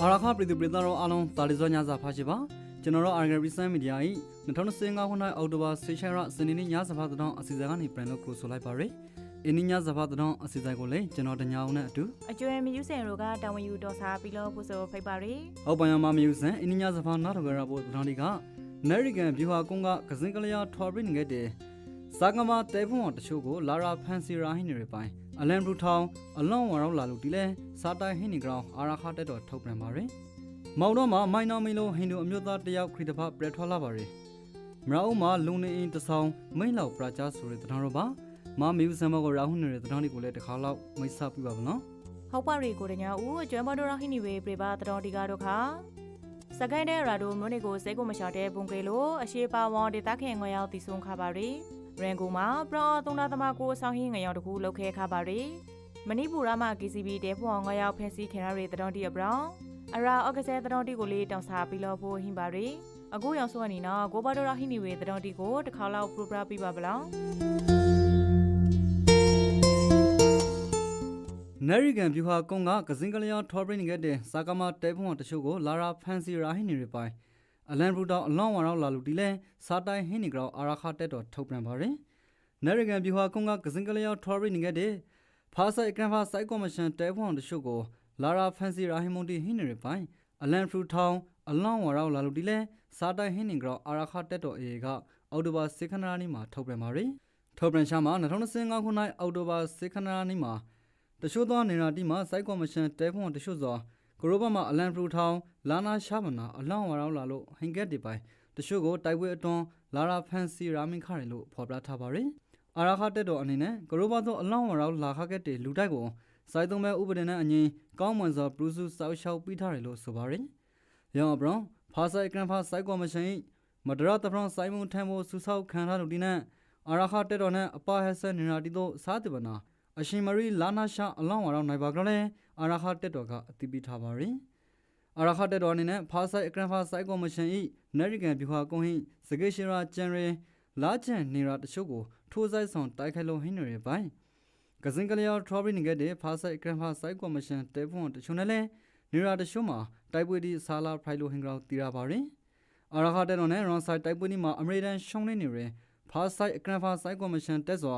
အာရခပြည်သူပြည်သားတို့အားလုံးတာလီဇောညစာဖာရှိပါကျွန်တော်တို့ Argent Recent Media ၏2025ခုနှစ်အောက်တိုဘာ16ရက်စနေနေ့ညစာဖာတောင်းအစီအစဉ်ကနေပြန်လို့ကိုဆိုလိုက်ပါရယ်အင်းညစာဖာတောင်းအစီအစဉ်ကိုလည်းကျွန်တော်တညာအောင်နဲ့အတူအကျွမ်းမြယူစင်တို့ကတာဝန်ယူတော်စားပြီးလို့ဖို့ဆိုဖိတ်ပါရီဟုတ်ပါရမမျိုးစံအင်းညစာဖာနားတော်ကြရဖို့တောင်းဒီက American ဗျူဟာကုန်းကကစင်ကလျာထော်ပရင်းငယ်တဲ့စာကမာတဲဖုံတချို့ကိုလာရာဖန်စီရာဟင်းတွေပိုင် အလန်ဘရူထောင်အလွန်ဝရောလာလူတီလဲစာတိုင်ဟင်းနေကောင်အာရခတက်တော်ထုတ်ပြန်ပါရယ်မောင်တော့မှာမိုင်းနောင်မီလိုဟိန္ဒူအမျိုးသားတယောက်ခရစ်တဖပြတ်ထွက်လာပါရယ်မရအုံးမှာလူနေအင်းတဆောင်မိန်လောက်ပရာချာဆိုတဲ့တဏှာတော့ပါမမီယူဆမ်မကိုရာဟုနေတဲ့တဏှာဒီကိုလည်းတစ်ခါလောက်မိတ်ဆက်ပြပါဗနော်ဟုတ်ပါရီကိုတညာဦးအကျွမ်းမတော်ရဟိနီဝေပြပါတော်ဒီကားတို့ခါ စကိုင်းတဲ့ရာဒိုမျိုးနေကိုစိတ်ကိုမရှာတဲ့ပုံကလေးလိုအရှိပါဝေါဒေတာခင်ငွေရောက်တီဆုံခါပါရီရန်ကုန်မှာပရောသုံးနာသမားကိုဆောင်းဟင်းငွေရောက်တခုလောက်ခဲခါပါရီမဏိပူရမှာ KCB တဲဖွန်ငွေရောက်ဖက်စီခင်ရရီတော်ဒီအပရောင်အရာအော့ကဆဲတော်ဒီကိုလေးတောင်စားပြီးလို့ဖို့ဟင်းပါရီအခုရောက်ဆိုအနေနော်ကိုပါတော်ရဟိနီဝေတော်ဒီကိုတစ်ခါလောက်ပရိုပရာပြပါဗလော င်နယ်ရီကန်ဗျူဟာကုန်းကကစင်ကလျာထော်ပရင်းငယ်တဲ့စာကမာတဲဖုံတချို့ကိုလာရာဖန်စီရာဟင်းတွေပိုင်အလန်ဘရူတောင်အလွန်ဝရောလာလူတီလဲစာတိုင်ဟင်းနေကောင်အာရခတက်တော်ထုတ်ပြန်ပါရယ်နယ်ရီကန်ဗျူဟာကုန်းကကစင်ကလျာထော်ပရင်းငယ်တဲ့ဖာဆိုင်ကရန်ဖာစိုက်ကော်မရှင်တဲဖုံတချို့ကိုလာရာဖန်စီရာဟီမွန်တီဟင်းနေပိုင်အလန်ဖရူထောင်အလွန်ဝရောလာလူတီလဲစာတိုင်ဟင်းနေကောင်အာရခတက်တော်အေကအော်တိုဘာစေခနာနီမှာထုတ်ပြန်ပါရယ်ထုတ်ပြန်ရှာမှာ2025ခုနှစ်အော်တိုဘာစေခနာနီမှာ တချို့သောနေရာတီမှာစိုက်ကော်မရှင်တဲဖုံတချို့သောကရိုဘတ်မှာအလန်ဖရူထောင်လာနာရှာမနာအလောင်းဝရောလာလို့ဟင်ကက်ဒီပိုင်တချို့ကိုတိုက်ပွဲအတွန်းလာရာဖန်စီရာမင်ခါရလို့ဖော်ပြထားပါရယ်အာရခတက်တော်အနေနဲ့ကရိုဘတ်သောအလောင်းဝရောလာခကက်တေလူတိုက်ကိုစိုက်သုံးမဲ့ဥပဒေနဲ့အညီကောင်းမွန်စွာပရုစုစောက်ရှောက်ပြီးထားတယ်လို့ဆိုပါရယ်ရောင်အပရောင်ဖာဆိုင်ကရန်ဖာစိုက်ကော်မရှင်၏မဒရတဖရန်စိုက်မှုထံဖို့စူဆောက်ခံထားလူတီနဲ့အာရခတက်တော်နဲ့အပါဟက်ဆန်နေရာတီတို့စားတပနာ အရှင်မရီလာနာရှာအလောင်းဝရောနိုင်ပါကလည်းအာရခတက်တော်ကအတိပိထားပါရယ်အာရခတက်တော်အနေနဲ့ဖာဆိုင်အကရန်ဖာဆိုင်ကောမရှင်ဤနယ်ရီကန်ဗျူဟာကုန်းဟိစကေရှရာဂျန်ရီလာချန်နေရာတချို့ကိုထိုးဆိုင်ဆောင်တိုက်ခိုက်လို့ဟင်းနေရပိုင်းကစင်ကလျာထရဘီနေခဲ့တဲ့ဖာဆိုင်အကရန်ဖာဆိုင်ကောမရှင်တဲဖုန်တချို့နဲ့လည်းနေရာတချို့မှာတိုက်ပွဲဒီဆာလာဖရိုင်လိုဟင်ကောင်တီရပါရယ်အာရခတက်တော်နဲ့ရွန်ဆိုင်တိုက်ပွဲဒီမှာအမေရိကန်ရှုံးနေနေရယ်ဖာဆိုင်အကရန်ဖာဆိုင်ကောမရှင်တက်စွာ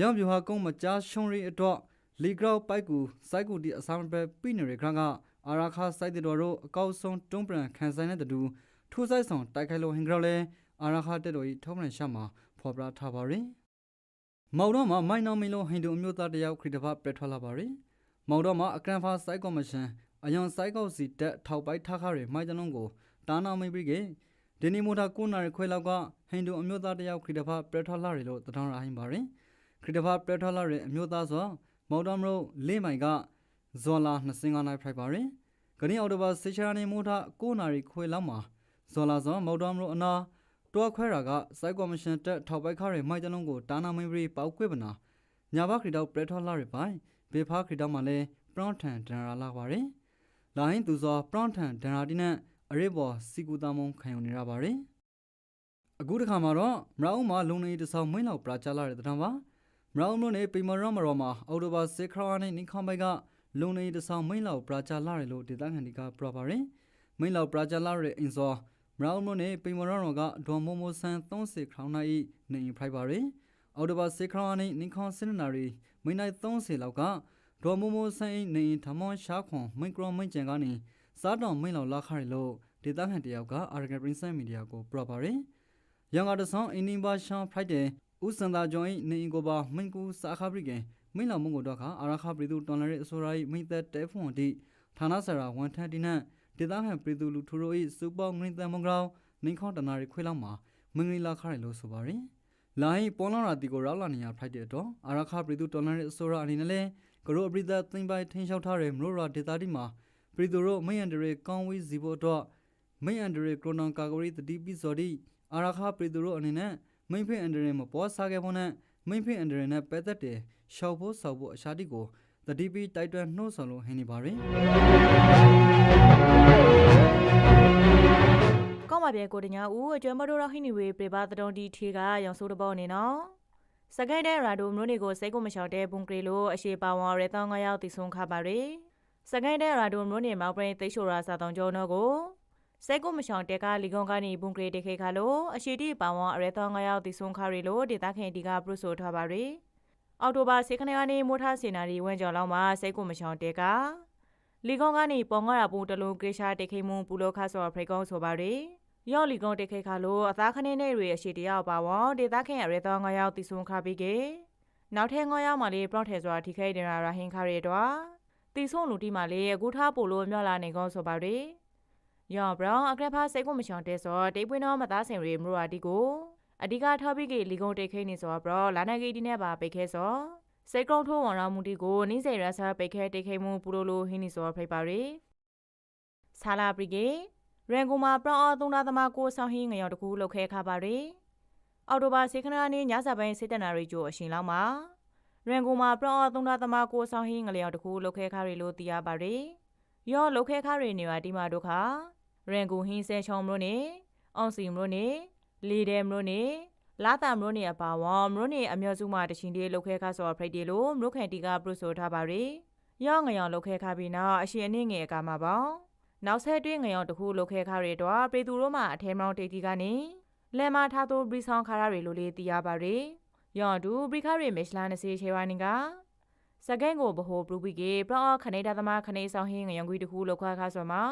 ရောင်ပြူဟာကုန်းမကြားရှုံးရီအတွက်လီဂရော့ပိုက်ကူစိုက်ကူတီအဆောင်ပဲပြနေရခန်းကအာရာခါစိုက်တဲ့တော်တို့အကောက်ဆုံးတွန်းပြန်ခံဆိုင်တဲ့တူထိုးဆိုင်ဆောင်တိုက်ခိုက်လို့ဟင်ကြောလဲအာရာခါတက်တော်ဤထောက်ပြန်ရှာမှာဖော်ပြထားပါရင်မော်တော်မှာမိုင်းနောင်မီလိုဟိန္ဒူအမျိုးသားတယောက်ခရစ်တဖပြတ်ထွက်လာပါရင်မော်တော်မှာအကရန်ဖာစိုက်ကော်မရှင်အယွန်စိုက်ကောက်စီတက်ထောက်ပိုက်ထားခါရမိုင်းတလုံးကိုတာနာမိပြီးကဒီနီမိုတာကိုနာရခွဲလောက်ကဟိန္ဒူအမျိုးသားတယောက်ခရစ်တဖပြတ်ထွက်လာတယ်လို့တထောင်ရဟင်းပါရင် ခရစ်တဖာပရထလာရဲ့အမျိုးသားဆိုမော်ဒမ်ရိုလေးမိုင်ကဇော်လာ25နိုင်ဖရိုက်ပါရင်ခရင်းအော်တိုဘာစေချာနေမိုးထ9နာရီခွေလောက်မှာဇော်လာဆိုမော်ဒမ်ရိုအနာတွားခွဲတာကစိုက်ကော်မရှင်တက်ထောက်ပိုက်ခရဲမိုက်တလုံးကိုတာနာမင်းရီပောက်ကွေ့ပနာညာဘခရစ်တောက်ပရထလာရဲ့ပိုင်ဘေဖာခရစ်တောက်မှာလဲပရွန်ထန်ဒန်ရာလာပါရင်လာရင်သူစောပရွန်ထန်ဒန်ရာတီနဲ့အရေးပေါ်စီကူတာမုံခံယူနေရပါရင်အခုတစ်ခါမှာတော့မရအောင်မှာလုံနေတဆောင်းမင်းလောက်ပရာချလာတဲ့တံပါ မရောင်းလို့နေပိမရမရောမှာအော်တိုဘာစေခရာနဲ့နိခေါမိုက်ကလုံနေတဆောင်မိန်လောက်ပရာချလာရလို့ဒေသခံတွေကပြပါရင်မိန်လောက်ပရာချလာရဲ့အင်စောမရောင်းလို့နေပိမရရောကဒေါ်မိုမိုဆန်30ခရောင်းနိုင်နေဖရိုက်ပါရင်အော်တိုဘာစေခရာနဲ့နိခေါစင်နာရီမိန်နိုင်30လောက်ကဒေါ်မိုမိုဆန်နေထမွန်ရှာခွန်မိန်ကရောမိန်ကျန်ကနေစားတော်မိန်လောက်လာခရလို့ဒေသခံတယောက်ကအာရဂန်ပရင်ဆန်မီဒီယာကိုပြပါရင်ရန်ကုန်တဆောင်အင်းနီဘာရှန်ဖရိုက်တဲ့ ဦးစန္ဒာကျော်၏နေအင်ကိုပါမိန်ကူစာခပရိကေမိန်လောင်မုံကိုတော့ခအာရခပရိသူတွန်လရဲအစိုးရ၏မိသက်တဲဖွန်တိဌာနဆရာဝန်ထမ်းတိနန့်ဒေသခံပရိသူလူထူရို၏စူပေါငရင်တန်မုံကောင်နေခေါတနာရီခွေးလောက်မှာမင်္ဂလာခရလို့ဆိုပါရင်လာဟိပေါ်လောရာတီကိုရောက်လာနေရဖိုက်တဲ့တော့အာရခပရိသူတွန်လရဲအစိုးရအနေနဲ့လဲကရိုအပရိသသိမ့်ပိုင်ထင်းလျှောက်ထားတဲ့မလို့ရာဒေတာတိမှာပရိသူတို့မိန်အန်ဒရေကောင်းဝေးစီဖို့တော့မိန်အန်ဒရေကရိုနန်ကာဂရီတတိပိစော်ဒီအာရခပရိသူတို့အနေနဲ့ မိန်ဖိအန်ဒရယ်မပေါ်စားခဲ့ဖို့နဲ့မိန်ဖိအန်ဒရယ်နဲ့ပဲသက်တယ်ရှောက်ဖို့ဆောက်ဖို့အရှာတိကိုတတိပီတိုက်တွန်းနှိုးဆော်လို့ဟင်းနေပါရင်ကောင်းပါပြေကိုတညာဦးအကျွမ်းမတော်ရဟိနီဝေပြပါတော်ဒီထေကရောင်ဆိုးတဘောနေနော်စကိုင်းတဲ့ရာဒိုမျိုးတွေကိုစိတ်ကိုမရှောင်တဲ့ဘုံကလေးလိုအရှိပါဝန်ရဲတောင်းငါရောက်တည်ဆုံခါပါရီစကိုင်းတဲ့ရာဒိုမျိုးနေမောက်ပရင်သိရှိုရာစာတောင်ကျော်တော့ကို စိတ်ကိုမရှောင်တဲ့ကလီကွန်ကနေဘုံကလေးတခေခါလိုအရှိတိပါဝန်ရဲတောင်းငါရောက်တည်ဆုံခါရီလိုဒေတာခင်ဒီကပရုဆိုထားပါရီအော်တိုဘာစေခနေကနေမိုးထားစင်နာရီဝင်းကျော်လောက်မှာစိတ်ကိုမရှောင်တဲ့ကလီကွန်ကနေပေါ်ငါရပူတလုံးကေရှာတခိမှုပူလို့ခါဆော်ဖရိကုံဆိုပါရီယောလီကွန်တခေခါလိုအသားခနေနေတွေအရှိတယောက်ပါဝန်ဒေတာခင်ရဲတောင်းငါရောက်တည်ဆုံခါပြီးကေနောက်ထပ်ငေါရောက်မှလေးပရော့ထဲဆိုတာထိခိုက်နေတာရာဟင်ခါရဲတော့တီဆုံလူတီမှလေးအခုထားပို့လို့မြော့လာနေကောဆိုပါရီ ယောဘရောင်အကရက်ဖာစိတ်ကိုမချောင်တဲဆိုတိတ်ပွင်းတော့မသားစင်ရီမရိုရာတီကိုအဓိကထောပိကေလီကုံတိတ်ခိနေဆိုဘရောလာနာဂီတီနဲ့ပါပိတ်ခဲဆိုစိတ်ကုံထိုးဝန်တော်မူတီကိုနင်းစေရဆာပိတ်ခဲတိတ်ခိမှုပူလိုလိုဟင်းနေဆိုဖိပါရီဆာလာပရီကေရန်ကုန်မှာပရော့အော်သုံးသားသမားကိုဆောင်ဟင်းငရောင်တကူလှုပ်ခဲခါပါရီအော်တိုဘာစေခနာနေ့ညစာပိုင်းစေတနာရီကျိုအရှင်လောက်မှာရန်ကုန်မှာပရော့သုံးသားသမားကိုဆောင်ဟင်းငလျော်တခုလုတ်ခဲခါရီလို့သိရပါရ ယ်။ရောလုတ်ခဲခါရီနေပါဒီမှာတို့ခါရန်ကုန်ဟင်းဆဲချောင်းမလို့နေအောင်စီမလို့နေလီဒဲမလို့နေလာတာမလို့နေအပါဝမလို့နေအမျိုးစုမှတချင်းတေးလုတ်ခဲခါဆိုဖရိတ်တေလို့မလို့ခံတီကပရုဆိုထားပါရယ်။ရောငရောင်လုတ်ခဲခါပြီးနောက်အရှင်အနည်းငယ်အကမှာပေါ့။နောက်ဆက်တွင်းငရောင်တခုလုတ်ခဲခါရီတော့ပေသူတို့မှအထဲမောင်းတေတီကနေလဲမထားသူဘရီဆောင်ခါရတွေလိုလေးသိရပါရယ်။ယောင်တူဘရီခါရီမစ်လာနစီချေဝါနင်က စကင်ကိုဘဟိုပရူပီကေပရောခနေတာသမားခနေဆောင်ဟင်းငယံကွီတခုလောက်ခါခါဆိုမှာ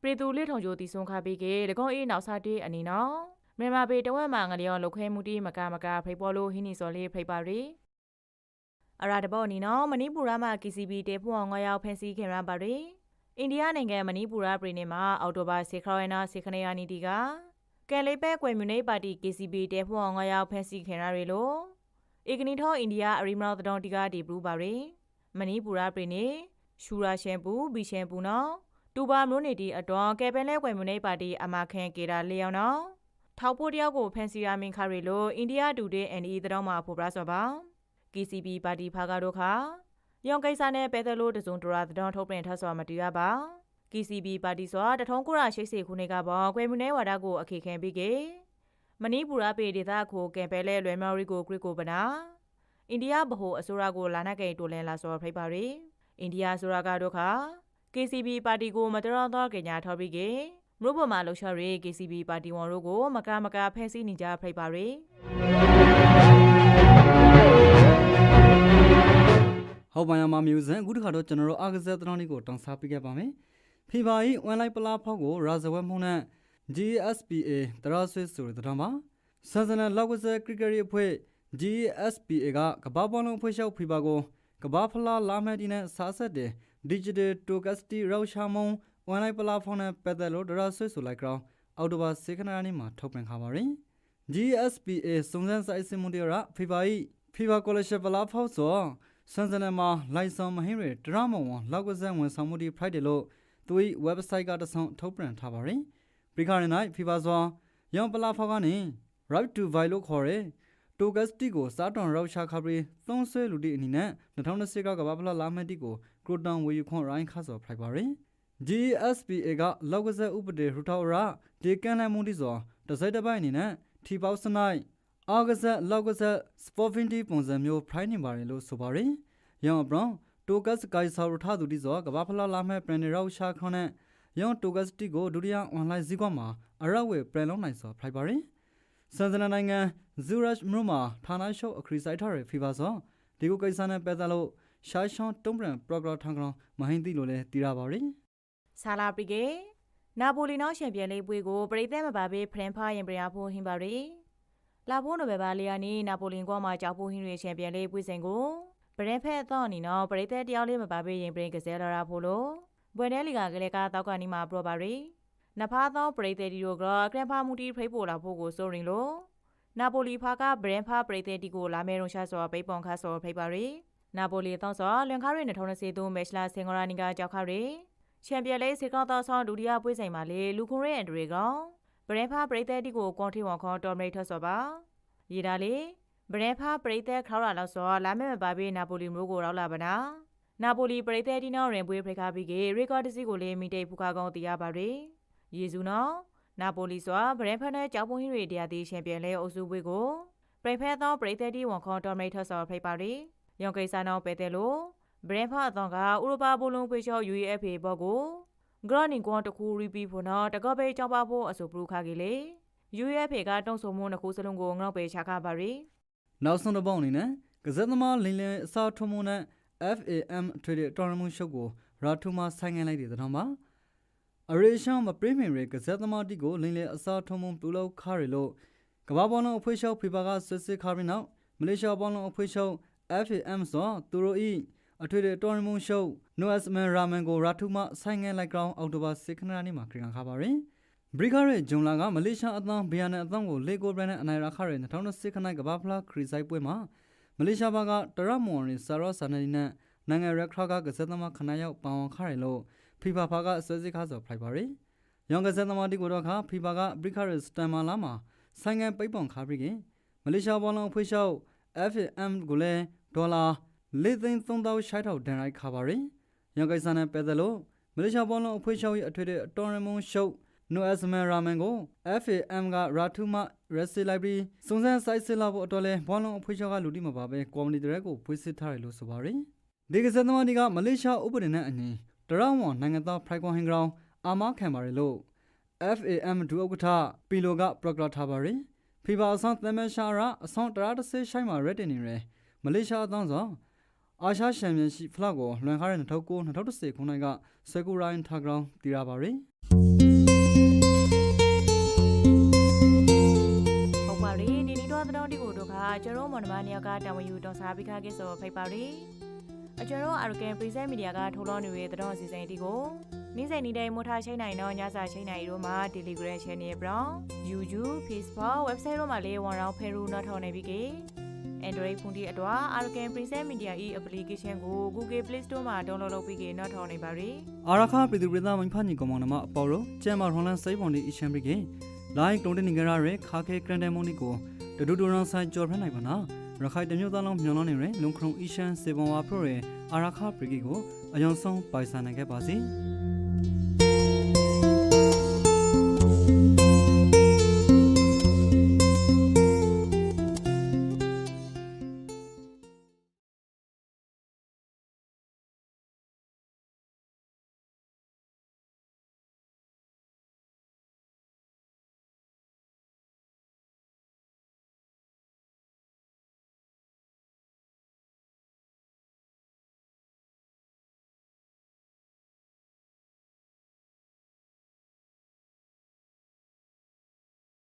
ပရီတူလေးထုံကြိုတီဆုံခါပြီးကေလကုံးအေးနောက်စားတေးအနီနော်မြန်မာပေတဝက်မှာငလျောလောက်ခဲမှုတီမကမကဖိပေါ်လို့ဟင်းနီစော်လေးဖိပါရယ်အရာတဘောနီနော်မဏိပူရမှာ KCB တေဖွန်ငါရောက်ဖန်စီခင်ရပါရယ်အိန္ဒိယနိုင်ငံမဏိပူရပြည်နယ်မှာအော်တိုဘာစေခရိုင်နာစေခနေယာနီတီကကယ်လေးပဲကွယ်မြူနိပါတီ KCB တဲဖွန်ငါရောက်ဖက်စီခင်ရရီလို့ ဧကနီထောအိန္ဒိယအရီမနောတတော်တီကဒီဘလူးပါရီမနီပူရာပရိနေရှူရာရှန်ပူဘီရှန်ပူနော်တူပါမျိုးနေတီအတော်ကယ်ပန်လဲကွယ်မြူနိပါတီအမခန်ကေတာလျောင်းနော်ထောက်ဖို့တယောက်ကိုဖန်စီယာမင်ခါရီလို့အိန္ဒိယတူတဲ့ NE တတော်မှာဖိုပရာစောပါ KCB ပါတီဖာကတော့ခါယောင်ကိစ္စနဲ့ပဲတယ်လို့တစုံတရာတတော်ထုတ်ပြန်ထဆွာမတူရပါ KCB ပါတီစွာတထုံးကိုရရှိစေခုနေကပေါ်ကွေမြူနဲဝါဒကိုအခေခံပြီးကေ မဏိပူရပေဒေသကိုကင်ပဲလဲလွယ်မော်ရီကိုဂရစ်ကိုပနာအိန္ဒိယဗဟိုအစိုးရကိုလာနကိန်တိုလန်လာစောဖိပါရီအိန္ဒိယအစိုးရကတော့ခါ KCB ပါတီကိုမတော်တော့ကညာထော်ပြီးကေမြို့ပေါ်မှာလှုပ်ရှားရေး KCB ပါတီဝန်တို့ကိုမကမကဖဲစီးနေကြဖိပါရီဟောက်ပိုင်ယာမာမျိုးစံအခုတစ်ခါတော့ကျွန်တော်တို့အာကစားသတော်လေးကိုတောင်းစားပေးခဲ့ပါမယ်ဖေပါဤ online ပလာဖောက်ကိုရာဇဝဲမှုန်းနဲ့ GSPA တရဆွေဆိုတဲ့တော်မှာဆန်စနလောက်ကစားခရစ်ကရီအဖွဲ့ GSPA ကကမ္ဘာပေါ်လုံးဖွဲ့လျှောက်ဖေပါကိုကမ္ဘာဖလားလာမဲ့ဒီနဲ့စားဆက်တဲ့ Digital Tokasti ရောက်ရှာမုံ online ပလာဖောက်နဲ့ပတ်သက်လို့တရဆွေဆိုလိုက်ကြောင်းအော်တိုဘာစေခဏနေ့မှာထုတ်ပြန်ခါပါရင် GSPA စုံစမ်းစစ်ဆေးမှုတွေရဖေပါဤဖေပါကော်လရှ်ပလာဖောက်ဆိုစန်စနမှာလိုင်ဆောင်မဟင်းရဒရမဝန်လောက်ကစားဝန်ဆောင်မှုတွေ Friday လို့သူ၏ website ကတဆုံထုတ်ပြန်ထားပါရင် ပရိခရနိုင်ဖေပါစွာရောင်ပလာဖောက်ကနေ right to vi လို့ခေါ်တဲ့တိုဂတ်တီကိုစားတွန်ရောက်ရှာခပရီသုံးဆွဲလူတီအနေနဲ့2020ကကမ္ဘာဖလားလာမတီကိုကရိုတန်ဝေယူခွန်ရိုင်းခါစော်ဖိုက်ပါရင် GSPA ကလောက်ကစားဥပဒေရူထောက်ရာဒီကန်လန်မှုတီစောတစိုက်တစ်ပိုင်းအနေနဲ့ထီပေါစနိုက်အာဂဇက်လောက်ကစားစပေါ်ဖင်တီပုံစံမျိုးဖိုင်းနေပါတယ်လို့ဆိုပါရင်ယောင်ဘရောင်တိုကတ်စကိုင်ဆော်ရထသူဒီဇောကဘာဖလာလာမဲ့ပရန်ရောက်ရှာခွန်နဲ့ ယောင်တိုကတ်စတီကိုဒုတိယအွန်လိုင်းဇီကွာမှာအရက်ဝဲပရန်လုံးနိုင်ဆော်ဖလိုက်ပါရင်စန်ဇနာနိုင်ငံဇူရတ်မြို့မှာဌာနရှုပ်အခရီးဆိုင်ထားရဖီပါဆောဒီကိုကိစ္စနဲ့ပတ်သက်လို့ရှာရှွန်တုံးပရန်ပရိုဂရမ်ထန်ကောင်မဟင်းတီလို့လည်းတည်ရပါရင်ဆာလာပရီကေနာပိုလီနောရှင်ပြန်လေးပွဲကိုပရိသတ်မပါဘေးဖရင်ဖာရင်ပရာဖို့ဟင်ပါရီလာဖို့နိုဘယ်ဘာလီယာနီနာပိုလင်ကွာမှာကြောက်ဖို့ဟင်းရရှင်ပြန်လေးပွဲစဉ်ကိုပရင်ဖက်တော့နီနော်ပရိသတ်တယောက်လေးမပါဘေးရင်ပရင်ကစဲလာတာဖို့လို့ ဘွယ်နဲလီကကလေးကတော့ကနီမှာပရောပါရီနဖာသောပရိသတ်ဒီတို့ကကရန်ဖာမူတီဖိပို့လာဖို့ကိုစိုးရင်လို့နာပိုလီဖာကဘရင်ဖာပရိသတ်ဒီကိုလာမဲရုံရှာစောပိပွန်ခါစောဖိပါရီနာပိုလီတော့စောလွန်ခါရီ2023မက်ချလာစင်ဂရာနီကကြောက်ခါရီချန်ပီယံလိစေကောသောဆောဒုတိယပွဲစဉ်မှာလေလူခွန်ရဲအန်ဒရီကောင်ဗရင်ဖာပရိသတ်တီကိုကွန်တီဝန်ခေါ်တော်မိတ်ထဆော့ပါရီဒါလေဗရင်ဖာပရိသတ်ခေါရလောက်ဆောလာမဲမပါဘေးနာပိုလီမျိုးကိုရောက်လာပါနာ နာပိုလီပရိသတ်တီနော်ရင်ပွဲဖရိခါပြီးကေရေကော့တစီကိုလေမီတိတ်ဖူခါကောင်တီရပါရီယေဇူနော်နာပိုလီစွာဗရင်ဖာနဲ့ကြောက်ပုံဟင်းတွေတရားတီချန်ပီယံလိအုပ်စုပွဲကိုပရိဖက်သောပရိသတ်တီဝန်ခေါ်တော်မိတ်ထဆော်ဖိပါရီယောင်ကိစ္စနောပဲတဲ့လို့ဘရင်ဖာအသောကဥရောပဘလုံးဖေချော UEFA ဘော့ကိုဂရနီကွန်တခုရီပီဖို့နော်တကောပဲကြောက်ပါဖို့အဆိုပရုခါကြီးလေ UEFA ကတုံးဆုံမှုနှစ်ခုစလုံးကိုငေါ့ပေချခပါရီနောက်ဆုံးတစ်ပေါက်အနေနဲ့ကစားသမားလင်းလင်းအစားထုံးမှုနဲ့ FAM ထွေတဲ့တော်ရမှုရှုပ်ကိုရာထူမာဆိုင်ငယ်လိုက်တဲ့တဲ့မှာအရေရှောင်းမပရိမင်ရေကစားသမားတီကိုလင်းလင်းအစားထုံးမှုပြုလုပ်ခါရလို့ကမ္ဘာဘောလုံးအဖွဲ့ချုပ်ဖေဖာကဆွစစ်ခါပြီးနောက်မလေးရှားဘောလုံးအဖွဲ့ချုပ် FAM ဆိုသူတို့ဤအထွေတဲ့တော်ရမှုရှုပ် Noas Man Ramen ကိုရာထူမာဆိုင်ငယ်လိုက်ကောင်အောက်တိုဘာ6ရက်နေ့မှာခရင်ခါပါရင်ဘရိကာရဲ့ဂျွန်လာကမလေးရှားအသံဘီယာနဲ့အသံကိုလေကိုဘရန်နဲ့အနိုင်ရခရဲ2020ခနိုင်ကဘာဖလားခရီးဆိုင်ပွဲမှာ မလေးရှားဘက်ကတရမွန်ရီဆာရောဆာနယ်ဒီနဲ့နိုင်ငံရက်ခရကကစက်သမားခဏရောက်ပောင်ခရဲလို့ဖီဖာဖာကဆွဲစစ်ခါဆိုဖလိုက်ပါရီရောင်ကစက်သမားဒီကိုတော့ခဖီဖာကဘရိကာရဲ့စတန်မာလာမှာဆိုင်ငံပိတ်ပောင်ခါပြီးကမလေးရှားဘောလုံးဖွေးလျှောက် FM ကိုလည်းဒေါ်လာ၄သိန်း3000ရှိုက်ထောက်ဒန်ရိုက်ခါပါရီရောင်ကစားနဲ့ပဲတယ်လို့မလေးရှားဘောလုံးအဖွေးလျှောက်ရဲ့အထွေထွေအတော်ရမွန်ရှုပ် No Asman Ramen ကို FAM က Ratuma Resi Library စုံစမ်းစိုက်စစ်လာဖို့အတွက်လဲဘွားလုံးအဖွေးချောကလူတိမပါပဲ Community Direct ကိုဖွေးစစ်ထားတယ်လို့ဆိုပါရယ်ဒီကစားသမားတွေကမလေးရှားဥပဒေနဲ့အညီတရောင်းဝန်နိုင်ငံသား Pride ဟင်ဂရောင်းအာမခံပါရယ်လို့ FAM ဒုဥက္ကဋ္ဌပီလိုကပရကလာထားပါရယ်ဖီဘာအဆောင်သမန်ရှာရာအဆောင်တရာတစ်စိရှိုင်းမှာ red တင်နေရယ်မလေးရှားအသောင်းဆိုအာရှချန်ပီယံရှစ်ဖလားကိုလွန်ခါတဲ့2009 2010ခုနှစ်ကဆယ်ကူရိုင်းထားကောင်တည်ရပါရယ် တော့တဲ့တော်ဒီကိုတို့ခါကျတော့မွန်မနီယာကတံဝယူတော်စားပြီးခါကိဆိုဖိပါရီအကျတော့အာရကန်ပရိစက်မီဒီယာကထိုးလောနေတဲ့တော်အစီအစဉ်ဒီကိုနေ့စဉ်နေ့တိုင်းမထားချိနိုင်တော့ညစာချိနိုင်တို့မှာ Telegram Channel ပြောင်း YouTube Facebook website တို့မှာလေးဝန်ရောင်းဖဲရူနောက်ထောင်နေပြီကေ Android ဖုန်းဒီအတော့ Arcan Preset Media e application ကို Google Play Store မှာ download လုပ်ပြီးကေနောက်ထောင်နေပါရီအာရခပြည်သူပြည်သားမင်းဖာညီကောင်မောင်နှမအပေါ်ရောကျဲမာရွန်လန်စိတ်ပေါ်ဒီအချမ်ပရီကလိုက်တုံတင်နေကြရခါခဲကရန် ဒဲမွန်နီကိုတဒူဒူရန်ဆိုင်ကြော်ဖရနိုင်ပါနာရခိုင်တမျိုးသားလုံးမျောလုံးနေရလုံခရုံအီရှန်စေဘွန်ဝါဖရိုရဲ့အာရခပရီကီကိုအယုံဆုံးပိုင်ဆိုင်နိုင်ခဲ့ပါစီ